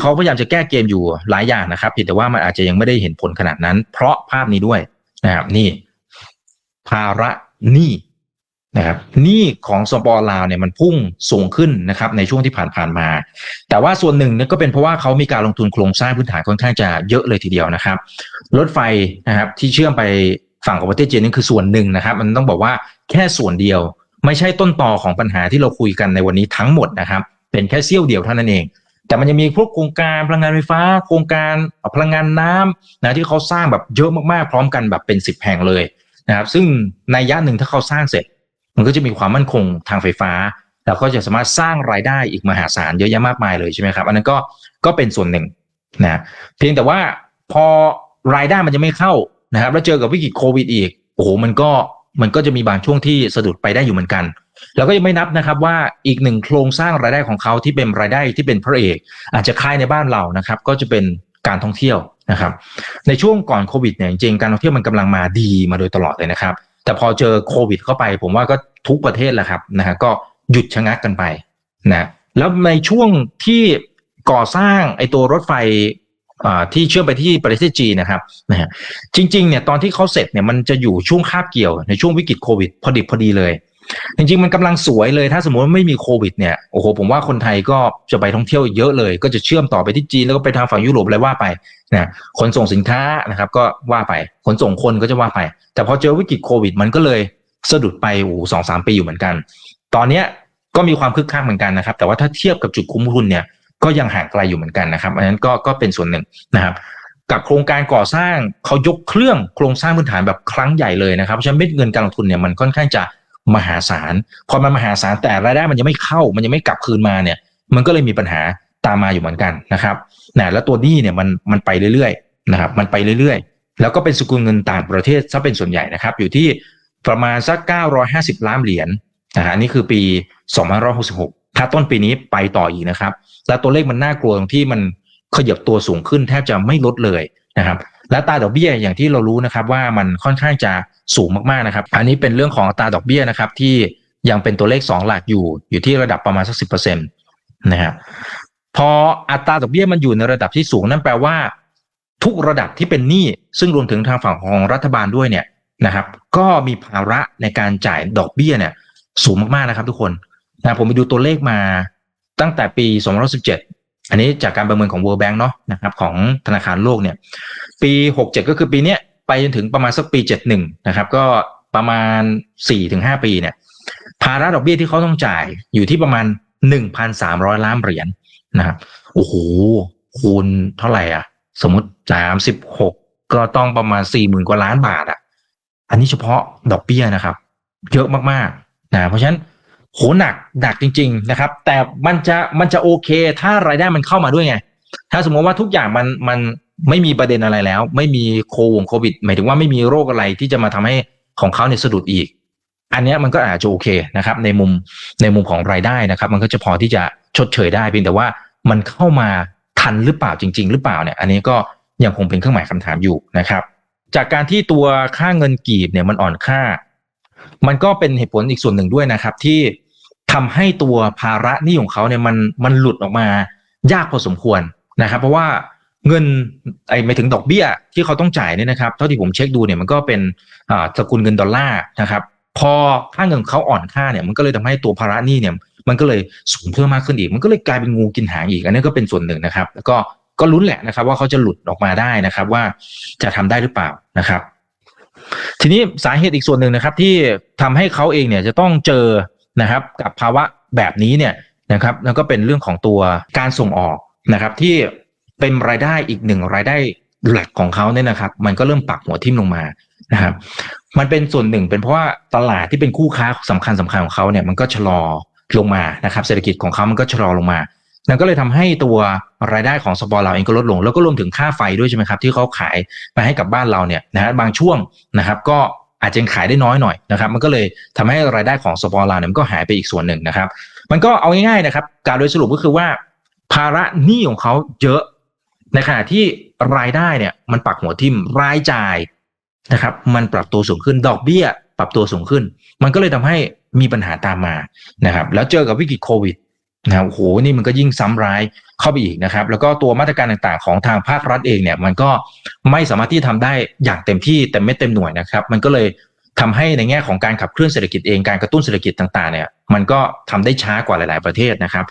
เขาพยายามจะแก้เกมอยู่หลายอย่างนะครับเพียงแต่ว่ามันอาจจะยังไม่ได้เห็นผลขนาดนั้น เพราะภาพนี้ด้วยนะครับ นี่ ภาระหนี้นะครับหนี้ของสปอลาวเนี่ยมันพุ่งสูงขึ้นนะครับในช่วงที่ผ่านๆมา แต่ว่าส่วนหนึ่งเนี่ยก็เป็นเพราะว่าเขามีการลงทุนโครงสร้างพื้นฐานค่อนข้างจะเยอะเลยทีเดียวนะครับ รถไฟนะครับที่เชื่อมไปฝั่งของประเทศจีนนี่คือส่วนหนึ่งนะครับ มันต้องบอกว่าแค่ส่วนเดียว ไม่ใช่ต้นตอของปัญหาที่เราคุยกันในวันนี้ทั้งหมดนะครับ เป็นแค่เสี้ยวเดียวเท่านั้นเอง แต่มันยังมีพวกโครงการพลังงานไฟฟ้า โครงการพลังงานน้ำนะที่เขาสร้างแบบเยอะมากๆพร้อมกันแบบเป็นสิบแห่งเลยนะครับ ซึ่งในยะหนึ่งถ้าเขาสร้างเสร็จ มันก็จะมีความมั่นคงทางไฟฟ้า แล้วก็จะสามารถสร้างรายได้อีกมหาศาลเยอะแยะมากมายเลยใช่ไหมครับ อันนั้นก็ก็เป็นส่วนหนึ่งนะเพียงแต่ว่าพอรายได้มันจะไม่เข้านะครับ แล้วเจอกับวิกฤตโควิดอีกโอ้โหมันก็มันก็จะมีบางช่วงที่สะดุดไปได้อยู่เหมือนกัน แล้วก็ยังไม่นับนะครับว่าอีกหนึ่งโครงสร้างรายได้ของเขาที่เป็นรายได้ที่เป็นพระเอก อาจจะคล้ายในบ้านเรานะครับ ก็จะเป็นการท่องเที่ยวนะครับ ในช่วงก่อนโควิดเนี่ยจริงการท่องเที่ยวมันกำลังมาดีมาโดยตลอดเลยนะครับ แต่พอเจอโควิดเข้าไป ผมว่าก็ทุกประเทศแหละครับนะฮะก็หยุดชะงักกันไปนะแล้วในช่วงที่ก่อสร้างไอ้ตัวรถไฟที่เชื่อมไปที่ประเทศจีนนะครับนะฮะจริงๆเนี่ยตอนที่เขาเสร็จเนี่ยมันจะอยู่ช่วงคาบเกี่ยวในช่วงวิกฤตโควิดพอดิบพอดีเลย จริงๆมันกำลังสวยเลยถ้าสมมติว่าไม่มีโควิดเนี่ยโอ้โหผมว่าคนไทยก็จะไปท่องเที่ยวเยอะเลย ก็จะเชื่อมต่อไปที่จีนแล้วก็ไปทางฝั่งยุโรปอะไรว่าไปนะขนส่งสินค้านะครับก็ว่าไปขนส่งคนก็จะว่าไป แต่พอเจอวิกฤตโควิด มันก็เลยสะดุดไปโอ้สองสามปีอยู่เหมือนกัน ตอนเนี้ยก็มีความคึกคักเหมือนกันนะครับ แต่ว่าถ้าเทียบกับจุดคุ้มทุนเนี่ยก็ยังห่างไกลอยู่เหมือนกันนะครับอันนั้นก็ก็เป็นส่วนหนึ่งนะครับกับโครงการก่อสร้างเขายกเครื่องโครงสร้างพื้นฐานแบบครั้งใหญ่เลยนะครับเพราะฉะนั้นเม็ดเงินการลงทุนเนี่ยมันค่อนข้างจะ มหาศาลพอมันมหาศาลแต่รายได้มันยังไม่เข้ามันยังไม่กลับคืนมาเนี่ย มันก็เลยมีปัญหาตามมาอยู่เหมือนกันนะครับนะแล้วตัวนี้เนี่ยมันมันไปเรื่อยๆนะครับมันไปเรื่อยๆ แล้วก็เป็นสกุลเงินต่างประเทศซะเป็นส่วนใหญ่นะครับ อยู่ที่ประมาณสัก 950 ล้านเหรียญนะฮะนี่คือปี 2566 ถ้าต้นปีนี้ไปต่ออีกนะครับ แล้วตัวเลขมันน่ากลัวตรงที่มันขยับตัวสูงขึ้นแทบจะไม่ลดเลยนะครับ และตาดอกเบี้ยอย่างที่เรารู้นะครับว่ามันค่อนข้างจะสูงมากๆนะครับ อันนี้เป็นเรื่องของตาดอกเบี้ยนะครับที่ยังเป็นตัวเลข 2 หลักอยู่อยู่ที่ระดับประมาณสักสิบเปอร์เซ็นต์นะครับพออัตราดอกเบี้ยมันอยู่ในระดับที่สูงนั่นแปลว่า ทุกระดับที่เป็นหนี้ซึ่งรวมถึงทางฝั่งของรัฐบาลด้วยเนี่ยนะครับ ก็มีภาระในการจ่ายดอกเบี้ยเนี่ย สูงมากๆนะครับ ทุกคนนะผมไปดูตัวเลขมาตั้งแต่ปี 2017 อันนี้จากการประเมินของ World Bank เนาะนะครับ ของธนาคารโลกเนี่ย ปี67ก็คือปีเนี้ยไปจนถึงประมาณสักปี71นะครับ ก็ประมาณ4-5ปีเนี่ยภาระดอกเบี้ยที่เขาต้องจ่ายอยู่ที่ประมาณ1,300ล้านเหรียญนะครับโอ้โหคูณเท่าไหร่อะ สมมติ36ก็ต้องประมาณ40,000กว่าล้านบาทอะ อันนี้เฉพาะดอกเบี้ยนะครับ เยอะมากๆนะเพราะฉะนั้นโหหนักหนักจริง ๆนะครับ แต่มันจะมันจะโอเค ถ้ารายได้มันเข้ามาด้วยไง ถ้าสมมติว่าทุกอย่างมันมัน ไม่มีประเด็นอะไรแล้ว ไม่มีโควงโควิด หมายถึงว่าไม่มีโรคอะไรที่จะมาทำให้ของเขาเนี่ยสะดุดอีก อันนี้มันก็อาจจะโอเคนะครับ ในมุมในมุมของรายได้นะครับ มันก็จะพอที่จะชดเชยได้เพียงแต่ว่ามันเข้ามาทันหรือเปล่าจริง ๆ หรือเปล่าเนี่ย อันนี้ก็ยังคงเป็นเครื่องหมายคำถามอยู่นะครับ จากการที่ตัวค่าเงินกีบเนี่ยมันอ่อนค่า มันก็เป็นเหตุผลอีกส่วนหนึ่งด้วยนะครับ ที่ทำให้ตัวภาระหนี้ของเขาเนี่ยมันมันหลุดออกมายากพอสมควรนะครับ เพราะว่า เงินไอ้ไม่ถึงดอกเบี้ยที่เขาต้องจ่ายเนี่ยนะครับเท่าที่ผมเช็คดูเนี่ยมันก็เป็นสกุลเงินดอลลาร์นะครับพอค่าเงินเขาอ่อนค่าเนี่ยมันก็เลยทำให้ตัวภาระหนี้เนี่ยมันก็เลยสูงเพิ่มมากขึ้นอีก มันก็เลยกลายเป็นงูกินหางอีกอันนี้ก็เป็นส่วนหนึ่งนะครับ แล้วก็ก็ลุ้นแหละนะครับ ว่าเขาจะหลุดออกมาได้นะครับ ว่าจะทำได้หรือเปล่านะครับ ทีนี้สาเหตุอีกส่วนหนึ่งนะครับ ที่ทำให้เขาเองเนี่ยจะต้องเจอนะครับ กับภาวะแบบนี้เนี่ยนะครับ แล้วก็เป็นเรื่องของตัวการส่งออกนะครับ ที่ เป็นรายได้อีกหนึ่งรายได้หลักของเขาเนี่ยนะครับ มันก็เริ่มปักหัวทิ่มลงมานะครับ มันเป็นส่วนหนึ่งเป็นเพราะว่าตลาดที่เป็นคู่ค้าสำคัญสำคัญของเขาเนี่ยมันก็ชะลอลงมานะครับ เศรษฐกิจของเขามันก็ชะลอลงมานั่นก็เลยทำให้ตัวรายได้ของสปอร์เราเองก็ลดลง แล้วก็รวมถึงค่าไฟด้วยใช่ไหมครับที่เขาขายมาให้กับบ้านเราเนี่ยนะฮะบางช่วงนะครับก็อาจจะขายได้น้อยหน่อยนะครับ มันก็เลยทำให้รายได้ของสปอร์เราเนี่ยมันก็หายไปอีกส่วนหนึ่งนะครับ มันก็เอาง่ายๆนะครับ การโดยสรุปก็คือว่า ภาระหนี้ของเขาเยอะ ในขณะที่รายได้เนี่ยมันปักหัวทิ่มรายจ่ายนะครับ มันปรับตัวสูงขึ้นดอกเบี้ย ปรับตัวสูงขึ้น มันก็เลยทำให้มีปัญหาตามมานะครับ แล้วเจอกับวิกฤตโควิดนะโอ้โหนี่มันก็ยิ่งซ้ำร้ายเข้าไปอีกนะครับ แล้วก็ตัวมาตรการต่างๆ ของทางภาครัฐเองเนี่ย มันก็ไม่สามารถที่จะทำได้อย่างเต็มที่เต็มไม่เต็มหน่วยนะครับ มันก็เลยทำให้ในแง่ของการขับเคลื่อนเศรษฐกิจเองการกระตุ้นเศรษฐกิจต่างๆเนี่ย มันก็ทำได้ช้ากว่าหลาย ๆประเทศนะครับ